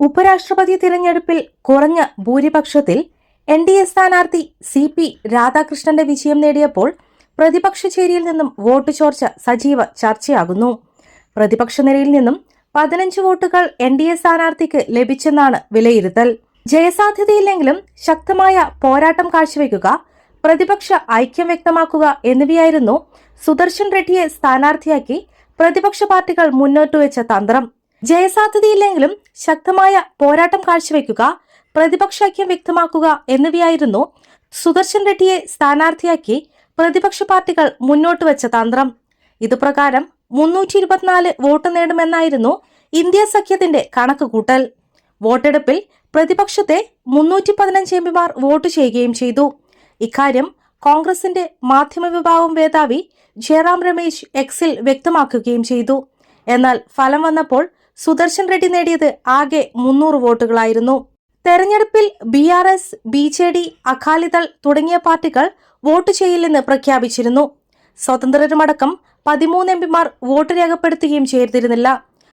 ഉപരാഷ്ട്രപതി തിരഞ്ഞെടുപ്പിൽ കുറഞ്ഞ ഭൂരിപക്ഷത്തിൽ എൻ ഡി എ സ്ഥാനാർത്ഥി സി പി രാധാകൃഷ്ണന്റെ വിജയം നേടിയപ്പോൾ പ്രതിപക്ഷ ചേരിയിൽ നിന്നും വോട്ട് ചോർച്ച സജീവ ചർച്ചയാകുന്നു. പ്രതിപക്ഷ നിരയിൽ നിന്നും പതിനഞ്ച് വോട്ടുകൾ എൻ ഡി എ സ്ഥാനാർത്ഥിക്ക് ലഭിച്ചെന്നാണ് വിലയിരുത്തൽ. ജയസാധ്യതയില്ലെങ്കിലും ശക്തമായ പോരാട്ടം കാഴ്ചവെക്കുക പ്രതിപക്ഷ ഐക്യം വ്യക്തമാക്കുക എന്നിവയായിരുന്നു സുദർശൻ റെഡ്ഡിയെ സ്ഥാനാർത്ഥിയാക്കി പ്രതിപക്ഷ പാർട്ടികൾ മുന്നോട്ട് വെച്ച തന്ത്രം. ജയസാധ്യതയില്ലെങ്കിലും ശക്തമായ പോരാട്ടം കാഴ്ചവെക്കുക പ്രതിപക്ഷാക്യം വ്യക്തമാക്കുക എന്നിവയായിരുന്നു സുദർശൻ റെഡ്ഡിയെ സ്ഥാനാർത്ഥിയാക്കി പ്രതിപക്ഷ പാർട്ടികൾ മുന്നോട്ട് വെച്ച തന്ത്രം. ഇതുപ്രകാരം മുന്നൂറ്റി ഇരുപത്തിനാല് വോട്ട് നേടുമെന്നായിരുന്നു ഇന്ത്യ സഖ്യത്തിന്റെ കണക്കുകൂട്ടൽ. വോട്ടെടുപ്പിൽ പ്രതിപക്ഷത്തെ മുന്നൂറ്റി പതിനഞ്ച് എം പിമാർ വോട്ട് ചെയ്യുകയും ചെയ്തു. ഇക്കാര്യം കോൺഗ്രസിന്റെ മാധ്യമ വിഭാഗം മേധാവി ജയറാം രമേശ് എക്സിൽ വ്യക്തമാക്കുകയും ചെയ്തു. എന്നാൽ ഫലം വന്നപ്പോൾ സുദർശൻ റെഡ്ഡി നേടിയത് ആകെ മുന്നൂറ് വോട്ടുകളായിരുന്നു. തെരഞ്ഞെടുപ്പിൽ B R S B J D Akali Dal തുടങ്ങിയ പാർട്ടികൾ വോട്ട് ചെയ്യില്ലെന്ന് പ്രഖ്യാപിച്ചിരുന്നു. സ്വതന്ത്രരുമടക്കം പതിമൂന്ന് എം പിമാർ വോട്ട് രേഖപ്പെടുത്തുകയും ചെയ്തിരുന്നില്ല.